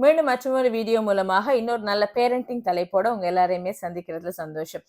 மீண்டும் மற்றொரு வீடியோ மூலமாக இன்னொரு நல்ல பேரண்டிங் தலைப்போட உங்க எல்லாரையுமே சந்திக்கிறதுல சந்தோஷம்.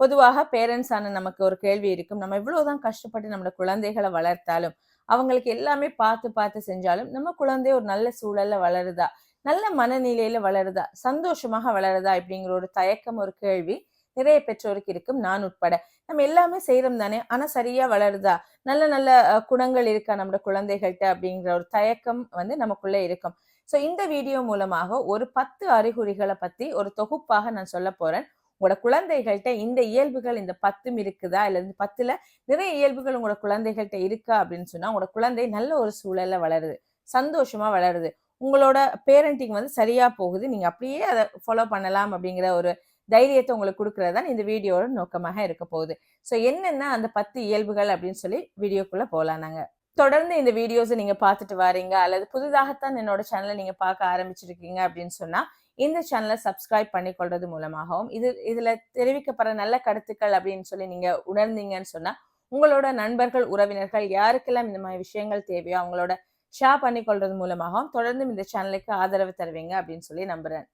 பொதுவாக பேரண்ட்ஸ் ஆன நமக்கு ஒரு கேள்வி இருக்கும். நம்ம இவ்வளவுதான் கஷ்டப்பட்டு நம்மளோட குழந்தைகளை வளர்த்தாலும் அவங்களுக்கு எல்லாமே பார்த்து பார்த்து செஞ்சாலும் நம்ம குழந்தை ஒரு நல்ல சூழல்ல வளருதா? நல்ல மனநிலையில வளருதா? சந்தோஷமாக வளருதா? இப்படிங்கிற ஒரு தயக்கம் ஒரு கேள்வி நிறைய பெற்றோருக்கு இருக்கும். நான் உட்பட. நம்ம எல்லாமே செய்யறோம் தானே? ஆனா சரியா வளருதா? நல்ல நல்ல குணங்கள் இருக்கா நம்மளோட குழந்தைகள்கிட்ட அப்படிங்கிற ஒரு தயக்கம் வந்து நமக்குள்ள இருக்கும். ஸோ இந்த வீடியோ மூலமாக ஒரு பத்து அறிகுறிகளை பத்தி ஒரு தொகுப்பாக நான் சொல்ல போறேன். உங்களோட குழந்தைகள்கிட்ட இந்த இயல்புகள் இந்த பத்தும் இருக்குதா? இல்ல இந்த பத்துல நிறைய இயல்புகள் உங்களோட குழந்தைகள்கிட்ட இருக்கா? அப்படின்னு சொன்னா உங்களோட குழந்தை நல்ல ஒரு சூழல்ல வளருது. சந்தோஷமா வளருது. உங்களோட பேரண்டிங் வந்து சரியா போகுது. நீங்க அப்படியே அதை ஃபாலோ பண்ணலாம் அப்படிங்கிற ஒரு தைரியத்தை உங்களுக்கு கொடுக்கறது தான் இந்த வீடியோட நோக்கமாக இருக்க போகுது. ஸோ என்னென்ன அந்த பத்து இயல்புகள் அப்படின்னு சொல்லி வீடியோக்குள்ள போகலாம் நாங்கள் தொடர்ந்து இந்த வீடியோஸை நீங்க பார்த்துட்டு வாரீங்க அல்லது புதிதாகத்தான் என்னோட சேனலை நீங்க பார்க்க ஆரம்பிச்சிருக்கீங்க அப்படின்னு சொன்னா இந்த சேனலை சப்ஸ்கிரைப் பண்ணிக்கொள்றது மூலமாகவும் இது இதுல தெரிவிக்கப்படுற நல்ல கருத்துக்கள் அப்படின்னு சொல்லி நீங்க உணர்ந்தீங்கன்னு சொன்னா உங்களோட நண்பர்கள் உறவினர்கள் யாருக்கெல்லாம் இந்த மாதிரி விஷயங்கள் தேவையோ அவங்களோட ஷேர் பண்ணிக்கொள்றது மூலமாகவும் தொடர்ந்து இந்த சேனலுக்கு ஆதரவு தருவீங்க அப்படின்னு சொல்லி நம்புறேன்.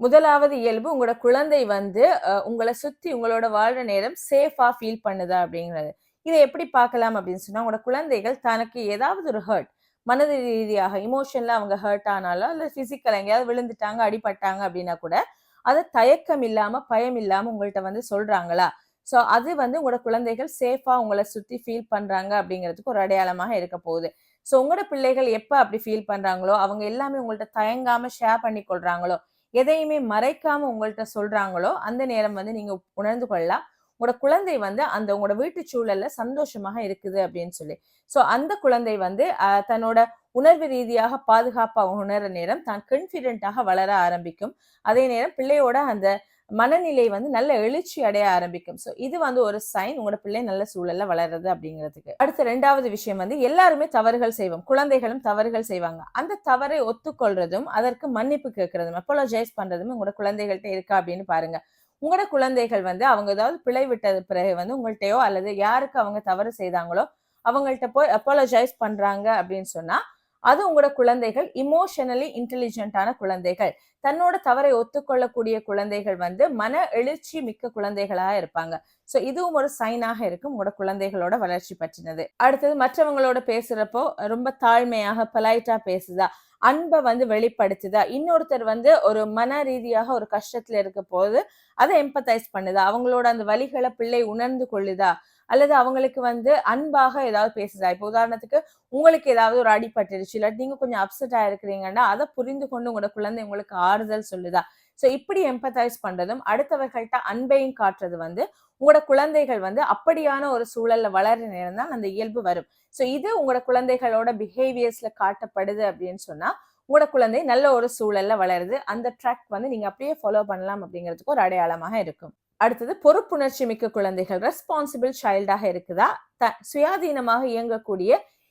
முதலாவது இயல்பு உங்களோட குழந்தை வந்து உங்களை சுத்தி உங்களோட வாழ்ற நேரம் சேஃபா ஃபீல் பண்ணுதா அப்படிங்கிறது. இதை எப்படி பார்க்கலாம் அப்படின்னு சொன்னா உங்களோட குழந்தைகள் தனக்கு ஏதாவது ஒரு ஹர்ட் மனது ரீதியாக இமோஷன்ல அவங்க ஹர்ட் ஆனாலோ இல்ல பிசிக்கல் எங்கேயாவது விழுந்துட்டாங்க அடிபட்டாங்க அப்படின்னா கூட அதை தயக்கம் இல்லாம பயம் இல்லாம உங்கள்ட்ட வந்து சொல்றாங்களா? சோ அது வந்து உங்களோட குழந்தைகள் சேஃபா உங்களை சுத்தி ஃபீல் பண்றாங்க அப்படிங்கிறதுக்கு ஒரு அடையாளமாக இருக்க போகுது. சோ உங்களோட பிள்ளைகள் எப்ப அப்படி ஃபீல் பண்றாங்களோ அவங்க எல்லாமே உங்கள்ட்ட தயங்காம ஷேர் பண்ணி கொள்றாங்களோ எதையுமே மறைக்காம உங்கள்ட்ட சொல்றாங்களோ அந்த நேரம் வந்து நீங்க உணர்ந்து கொள்ளலாம். உங்களோட குழந்தை வந்து அந்த உங்களோட வீட்டு சூழல்ல சந்தோஷமாக இருக்குது அப்படின்னு சொல்லி. சோ அந்த குழந்தை வந்து தன்னோட உணர்வு ரீதியாக பாதுகாப்பாக உணர நேரம் தான் கன்ஃபிடென்ட்டாக வளர ஆரம்பிக்கும். அதே நேரம் பிள்ளையோட அந்த மனநிலை வந்து நல்ல எழுச்சி அடைய ஆரம்பிக்கும். ஸோ இது வந்து ஒரு சைன் உங்களோட பிள்ளை நல்ல சூழல்ல வளருது அப்படிங்கிறதுக்கு. அடுத்த ரெண்டாவது விஷயம் வந்து எல்லாருமே தவறுகள் செய்வோம். குழந்தைகளும் தவறுகள் செய்வாங்க. அந்த தவறை ஒத்துக்கொள்றதும் அதற்கு மன்னிப்பு கேட்கறதும் அப்போலஜைஸ் பண்றதும் உங்களோட குழந்தைகள்கிட்ட இருக்கா அப்படின்னு பாருங்க. உங்களோட குழந்தைகள் வந்து அவங்க ஏதாவது பிழை விட்டது பிறகு வந்து உங்கள்கிட்டயோ அல்லது யாருக்கு அவங்க தவறு செய்தாங்களோ அவங்கள்ட்ட போய் அப்போலஜைஸ் பண்றாங்க அப்படின்னு சொன்னா அது உங்களோட குழந்தைகள் இமோஷனலி இன்டெலிஜென்ட்டான குழந்தைகள். தன்னோட தவறை ஒத்துக்கொள்ளக்கூடிய குழந்தைகள் வந்து மன எழுச்சி மிக்க குழந்தைகளாக இருப்பாங்க. ஸோ இதுவும் ஒரு சைனாக இருக்கும் உங்களோட குழந்தைகளோட வளர்ச்சி பற்றினது. அடுத்தது மற்றவங்களோட பேசுறப்போ ரொம்ப தாழ்மையாக பொலைட்டா பேசுதா அன்பை வந்து வெளிப்படுத்துதா இன்னொருத்தர் வந்து ஒரு மன ரீதியாக ஒரு கஷ்டத்துல இருக்க போது அதை எம்பத்தைஸ் பண்ணுதா அவங்களோட அந்த வழிகளை பிள்ளை உணர்ந்து கொள்ளுதா அல்லது அவங்களுக்கு வந்து அன்பாக ஏதாவது பேசுதா? இப்போ உதாரணத்துக்கு உங்களுக்கு ஏதாவது ஒரு அடிபட்டுருச்சு இல்லாட்டி நீங்க கொஞ்சம் அப்செட் ஆயிருக்கிறீங்கன்னா அதை புரிந்து கொண்டு உங்களோட குழந்தை உங்களுக்கு ஆறுதல் சொல்லுதா? ஸோ இப்படி எம்பத்தைஸ் பண்றதும் அடுத்தவர்கள்ட்ட அன்பையும் காட்டுறது வந்து உங்களோட குழந்தைகள் வந்து அப்படியான ஒரு சூழல்ல வளர நேரம் தான் அந்த இயல்பு வரும். ஸோ இது உங்களோட குழந்தைகளோட பிஹேவியர்ஸ்ல காட்டப்படுது அப்படின்னு சொன்னா உங்களோட குழந்தை நல்ல ஒரு சூழல்ல வளருது. அந்த ட்ராக் வந்து நீங்க அப்படியே ஃபாலோ பண்ணலாம் அப்படிங்கிறதுக்கு ஒரு அடையாளமாக இருக்கும். அடுத்தது பொறுப்புணர்ச்சி மிக்க குழந்தைகள் ரெஸ்பான்சிபிள் சைல்டாக இருக்குதா? த சுயாதீனமாக இயங்கக்கூடிய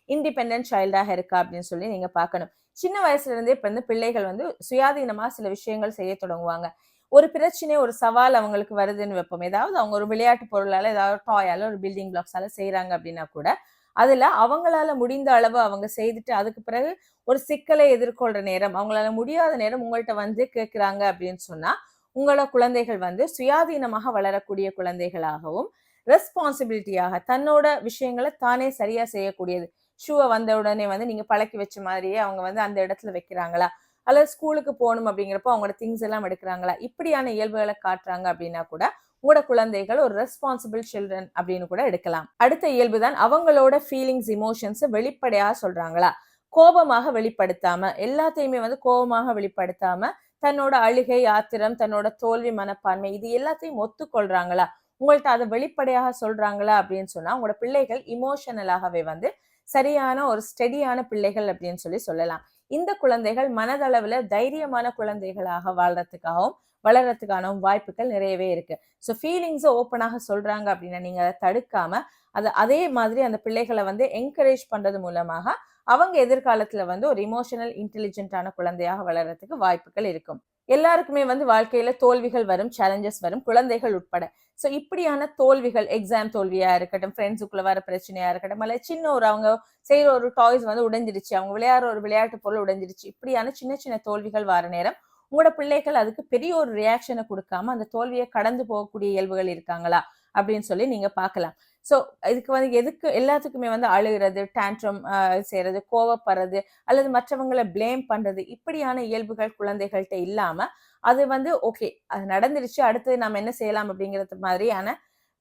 இண்டிபெண்ட் சைல்டாக இருக்கா அப்படின்னு சொல்லி நீங்க பார்க்கணும். சின்ன வயசுல இருந்தே இப்போ வந்து பிள்ளைகள் வந்து சுயாதீனமா சில விஷயங்கள் செய்ய தொடங்குவாங்க. ஒரு பிரச்சனை ஒரு சவால் அவங்களுக்கு வருதுன்னு வைப்போம். ஏதாவது அவங்க ஒரு விளையாட்டு பொருளால ஏதாவது டாயால ஒரு பில்டிங் பிளாக்ஸால செய்யறாங்க அப்படின்னா கூட அதுல அவங்களால முடிந்த அளவு அவங்க செய்துட்டு அதுக்கு பிறகு ஒரு சிக்கலை எதிர்கொள்ற நேரம் அவங்களால முடியாத நேரம் உங்கள்கிட்ட வந்து கேட்குறாங்க அப்படின்னு சொன்னா உங்களோட குழந்தைகள் வந்து சுயாதீனமாக வளரக்கூடிய குழந்தைகளாகவும் ரெஸ்பான்சிபிலிட்டியாக தன்னோட விஷயங்களை தானே சரியா செய்யக்கூடியது. ஷூவை வந்த உடனே வந்து நீங்க பழக்கி வச்ச மாதிரியே அவங்க வந்து அந்த இடத்துல வைக்கிறாங்களா? அல்லது ஸ்கூலுக்கு போகணும் அப்படிங்கிறப்போ அவங்களோட திங்ஸ் எல்லாம் எடுக்கிறாங்களா? இப்படியான இயல்புகளை காட்டுறாங்க அப்படின்னா கூட உங்களோட குழந்தைகள் ஒரு ரெஸ்பான்சிபிள் சில்ட்ரன் அப்படின்னு கூட எடுக்கலாம். அடுத்த இயல்பு தான் அவங்களோட ஃபீலிங்ஸ் இமோஷன்ஸ் வெளிப்படையாக சொல்றாங்களா? கோபமாக வெளிப்படுத்தாம எல்லாத்தையுமே வந்து கோபமாக வெளிப்படுத்தாம தன்னோட அழுகை ஆத்திரம் தன்னோட தோல்வி மனப்பான்மை இது எல்லாத்தையும் ஒத்துக்கொள்றாங்களா? உங்கள்ட்ட அதை வெளிப்படையாக சொல்றாங்களா? அப்படின்னு சொன்னா உங்களோட பிள்ளைகள் இமோஷனலாகவே வந்து சரியான ஒரு ஸ்டெடியான பிள்ளைகள் அப்படின்னு சொல்லி சொல்லலாம். இந்த குழந்தைகள் மனதளவுல தைரியமான குழந்தைகளாக வாழ்றதுக்காகவும் வளர்றதுக்கான வாய்ப்புகள் நிறையவே இருக்கு. ஸோ ஃபீலிங்ஸை ஓப்பனாக சொல்றாங்க அப்படின்னா நீங்க அதை தடுக்காம அதை அதே மாதிரி அந்த பிள்ளைகளை வந்து என்கரேஜ் பண்றது மூலமாக அவங்க எதிர்காலத்துல வந்து ஒரு இமோஷனல் இன்டெலிஜென்ட்டான குழந்தையாக வளர்றதுக்கு வாய்ப்புகள் இருக்கும். எல்லாருக்குமே வந்து வாழ்க்கையில தோல்விகள் வரும் சேலஞ்சஸ் வரும் குழந்தைகள் உட்பட. ஸோ இப்படியான தோல்விகள் எக்ஸாம் தோல்வியா இருக்கட்டும் ஃப்ரெண்ட்ஸுக்குள்ள வர பிரச்சனையா இருக்கட்டும் அல்ல சின்ன ஒரு அவங்க செய்யற ஒரு டாய்ஸ் வந்து உடைஞ்சிருச்சு அவங்க விளையாடுற ஒரு விளையாட்டு பொருள் உடைஞ்சிருச்சு இப்படியான சின்ன சின்ன தோல்விகள் வர நேரம் உங்களோட பிள்ளைகள் அதுக்கு பெரிய ஒரு ரியாக்ஷனை கொடுக்காம அந்த தோல்வியை கடந்து போகக்கூடிய இயல்புகள் இருக்காங்களா? அப்படின்னு சொல்லி நீங்க பார்க்கலாம். ஸோ இதுக்கு வந்து எதுக்கு எல்லாத்துக்குமே வந்து அழுகிறது டேண்ட்ரம் செய்யறது கோவப்படுறது அல்லது மற்றவங்களை பிளேம் பண்றது இப்படியான இயல்புகள் குழந்தைகள்கிட்ட இல்லாம அது வந்து ஓகே அது நடந்துருச்சு அடுத்தது நம்ம என்ன செய்யலாம் அப்படிங்கிறது மாதிரியான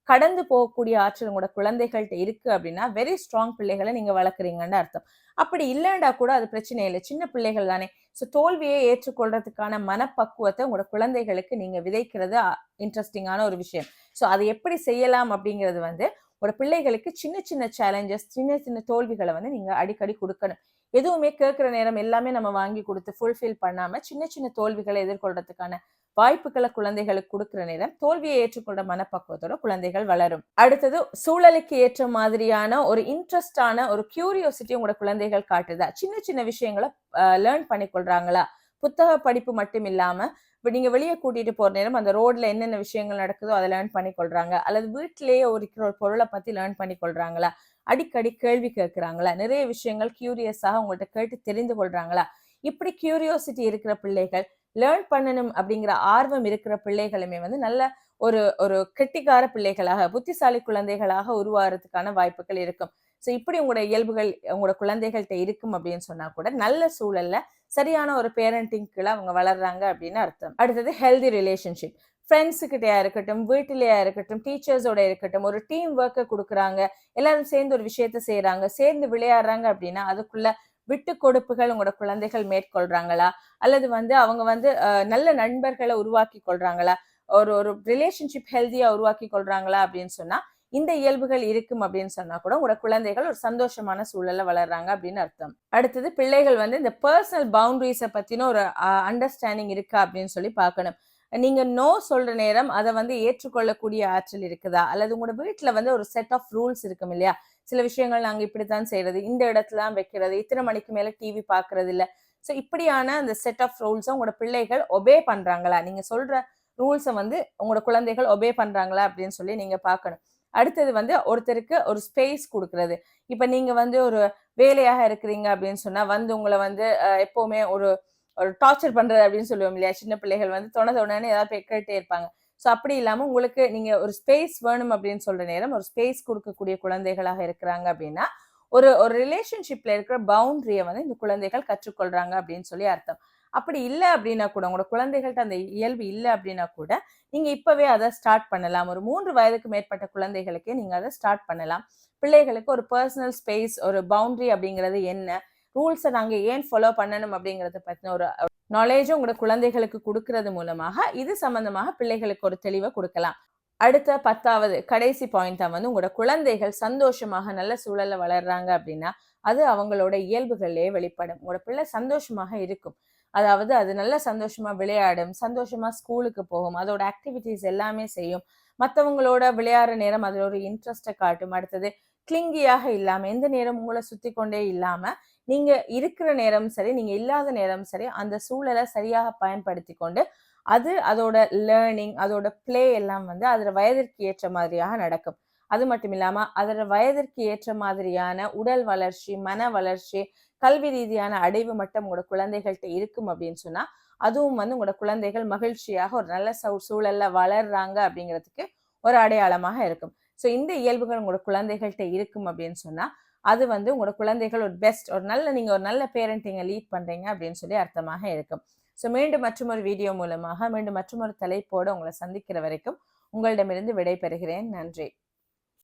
கடந்து போகக்கூடிய ஆற்றல் உங்களோட குழந்தைகள்கிட்ட இருக்கு அப்படின்னா வெரி ஸ்ட்ராங் பிள்ளைகளை நீங்க வளர்க்குறீங்கன்னு அர்த்தம். அப்படி இல்லைண்டா கூட அது பிரச்சனை இல்லை. சின்ன பிள்ளைகள் தானே. ஸோ தோல்வியை ஏற்றுக்கொள்றதுக்கான மனப்பக்குவத்தை உங்களோட குழந்தைகளுக்கு நீங்க விதைக்கிறது இன்ட்ரெஸ்டிங்கான ஒரு விஷயம். ஸோ அதை எப்படி செய்யலாம் அப்படிங்கிறது வந்து ஒரு பிள்ளைகளுக்கு சின்ன சின்ன சேலஞ்சஸ் சின்ன சின்ன தோல்விகளை வந்து நீங்க அடிக்கடி கொடுக்கணும். எதுவுமே கேட்குற நேரம் எல்லாமே நம்ம வாங்கி கொடுத்து ஃபுல்ஃபில் பண்ணாம சின்ன சின்ன தோல்விகளை எதிர்கொள்றதுக்கான வாய்ப்புகளை குழந்தைகளுக்கு கொடுக்குற நேரம் தோல்வியை ஏற்றுக்கொண்ட மனப்பக்குவத்தோட குழந்தைகள் வளரும். அடுத்தது சூழலுக்கு ஏற்ற மாதிரியான ஒரு இன்ட்ரெஸ்டான ஒரு கியூரியோசிட்டி உங்களோட குழந்தைகள் காட்டுதா. சின்ன சின்ன விஷயங்களை லேர்ன் பண்ணிக்கொள்றாங்களா? புத்தக படிப்பு மட்டும் இல்லாம இப்போ நீங்க வெளியே கூட்டிட்டு போற நேரம் அந்த ரோட்ல என்னென்ன விஷயங்கள் நடக்குதோ அதை லேர்ன் பண்ணி அல்லது வீட்டிலேயே ஒரு ஒரு பொருளை பத்தி லேர்ன் பண்ணி அடிக்கடி கேள்வி கேட்கிறாங்களா? நிறைய விஷயங்கள் கியூரியஸாக உங்கள்கிட்ட கேட்டு தெரிந்து கொள்றாங்களா? இப்படி கியூரியோசிட்டி இருக்கிற பிள்ளைகள் லேர்ன் பண்ணணும் அப்படிங்கிற ஆர்வம் இருக்கிற பிள்ளைகளுமே வந்து நல்ல ஒரு ஒரு கெட்டிக்கார பிள்ளைகளாக புத்திசாலி குழந்தைகளாக உருவாகிறதுக்கான வாய்ப்புகள் இருக்கும். ஸோ இப்படி உங்களோட இயல்புகள் உங்களோட குழந்தைகள்கிட்ட இருக்கும் அப்படின்னு சொன்னா கூட நல்ல சூழல்ல சரியான ஒரு பேரண்டிங்க்குள்ள அவங்க வளர்றாங்க அப்படின்னு அர்த்தம். அடுத்தது ஹெல்தி ரிலேஷன்ஷிப் ஃப்ரெண்ட்ஸுக்கிட்டயா இருக்கட்டும் வீட்டிலேயா இருக்கட்டும் டீச்சர்ஸோட இருக்கட்டும் ஒரு டீம் ஒர்க்கை கொடுக்குறாங்க எல்லாரும் சேர்ந்து ஒரு விஷயத்த செய்யறாங்க சேர்ந்து விளையாடுறாங்க அப்படின்னா அதுக்குள்ள விட்டு கொடுப்புகள் உங்களோட குழந்தைகள் மேற்கொள்றாங்களா? அல்லது வந்து அவங்க வந்து நல்ல நண்பர்களை உருவாக்கி கொள்றாங்களா? ஒரு ஒரு ரிலேஷன்ஷிப் ஹெல்த்தியா உருவாக்கி கொள்றாங்களா அப்படின்னு சொன்னா இந்த இயல்புகள் இருக்கும் அப்படின்னு சொன்னா கூட உங்களோட குழந்தைகள் ஒரு சந்தோஷமான சூழல்ல வளர்றாங்க அப்படின்னு அர்த்தம். அடுத்தது பிள்ளைகள் வந்து இந்த பர்சனல் பவுண்டரிஸை பத்தின ஒரு அண்டர்ஸ்டாண்டிங் இருக்கா அப்படின்னு சொல்லி பார்க்கணும். நீங்க நோ சொல்ற நேரம் அதை வந்து ஏற்றுக்கொள்ளக்கூடிய ஆற்றல் இருக்குதா? அல்லது உங்களோட வீட்டுல வந்து ஒரு செட் ஆஃப் ரூல்ஸ் இருக்கும் இல்லையா? சில விஷயங்கள் நாங்க இப்படித்தான் செய்யறது இந்த இடத்துல தான் வைக்கிறது. இத்தனை மணிக்கு மேல டிவி பாக்குறது இல்ல. ஸோ இப்படியான அந்த செட் ஆஃப் ரூல்ஸை உங்களோட பிள்ளைகள் ஒபே பண்றாங்களா? நீங்க சொல்ற ரூல்ஸை வந்து உங்களோட குழந்தைகள் ஒபே பண்றாங்களா? அப்படின்னு சொல்லி நீங்க பார்க்கணும். அடுத்தது வந்து ஒருத்தருக்கு ஒரு ஸ்பேஸ் கொடுக்கறது. இப்போ நீங்கள் வந்து ஒரு வேலையாக இருக்கிறீங்க அப்படின்னு சொன்னால் வந்து உங்களை வந்து எப்போவுமே ஒரு ஒரு டார்ச்சர் பண்றது அப்படின்னு சொல்லுவோம் இல்லையா? சின்ன பிள்ளைகள் வந்து தொண தொணன்னு ஏதாவது கேட்டே இருப்பாங்க. ஸோ அப்படி இல்லாமல் உங்களுக்கு நீங்க ஒரு ஸ்பேஸ் வேணும் அப்படின்னு சொல்ற நேரம் ஒரு ஸ்பேஸ் கொடுக்கக்கூடிய குழந்தைகளாக இருக்கிறாங்க அப்படின்னா ஒரு ஒரு ரிலேஷன்ஷிப்ல இருக்கிற பவுண்டரியை வந்து இந்த குழந்தைகள் கற்றுக்கொள்றாங்க அப்படின்னு சொல்லி அர்த்தம். அப்படி இல்லை அப்படின்னா கூட உங்களோட குழந்தைகள்கிட்ட அந்த இயல்பு இல்லை அப்படின்னா கூட நீங்க இப்பவே அதை ஸ்டார்ட் பண்ணலாம். ஒரு மூன்று வயதுக்கு மேற்பட்ட குழந்தைகளுக்கே நீங்க அதை ஸ்டார்ட் பண்ணலாம். பிள்ளைகளுக்கு ஒரு பர்சனல் ஸ்பேஸ் ஒரு பவுண்டரி அப்படிங்கிறது என்ன? ரூல்ஸை நாங்க ஏன் ஃபாலோ பண்ணணும் அப்படிங்கறத பத்தின ஒரு நாலேஜும் உங்களோட குழந்தைகளுக்கு கொடுக்கறது மூலமாக இது சம்பந்தமாக பிள்ளைகளுக்கு ஒரு தெளிவை கொடுக்கலாம். அடுத்த பத்தாவது கடைசி பாயிண்ட் தான் வந்து உங்களோட குழந்தைகள் சந்தோஷமாக நல்ல சூழல்ல வளர்றாங்க அப்படின்னா அது அவங்களோட இயல்புகளிலே வெளிப்படும். உங்களோட பிள்ளை சந்தோஷமாக இருக்கும். அதாவது அது நல்ல சந்தோஷமா விளையாடும் சந்தோஷமா ஸ்கூலுக்கு போகும் அதோட ஆக்டிவிட்டிஸ் எல்லாமே செய்யும். மற்றவங்களோட விளையாடுற நேரம் அதில் ஒரு இன்ட்ரெஸ்டை காட்டும். அடுத்தது கிளிங்கியாக இல்லாம எந்த நேரம் உங்களை சுத்தி கொண்டே இல்லாம நீங்க இருக்கிற நேரம் சரி நீங்க இல்லாத நேரம் சரி அந்த சூழலை சரியாக பயன்படுத்தி கொண்டு அது அதோட லேர்னிங் அதோட பிளே எல்லாம் வந்து அதோட வயதிற்கு ஏற்ற மாதிரியாக நடக்கும். அது மட்டும் இல்லாம அதோட வயதிற்கு ஏற்ற மாதிரியான உடல் வளர்ச்சி மன வளர்ச்சி கல்வி ரீதியான அடைவு மட்டும் உங்களோட குழந்தைகள்கிட்ட இருக்கும் அப்படின்னு சொன்னா அதுவும் வந்து உங்களோட குழந்தைகள் மகிழ்ச்சியாக ஒரு நல்ல சூழல்ல வளர்றாங்க அப்படிங்கிறதுக்கு ஒரு அடையாளமாக இருக்கும். ஸோ இந்த இயல்புகள் உங்களோட குழந்தைகள்கிட்ட இருக்கும் அப்படின்னு சொன்னா அது வந்து உங்களோட குழந்தைகள் ஒரு பெஸ்ட் ஒரு நல்ல நீங்கள் ஒரு நல்ல பேரண்டிங்கை லீட் பண்ணுறீங்க அப்படின்னு சொல்லி அர்த்தமாக இருக்கும். ஸோ மீண்டும் மற்றொரு வீடியோ மூலமாக மீண்டும் மற்றொரு தலைப்போடு உங்களை சந்திக்கிற வரைக்கும் உங்களிடமிருந்து விடை பெறுகிறேன் நன்றி.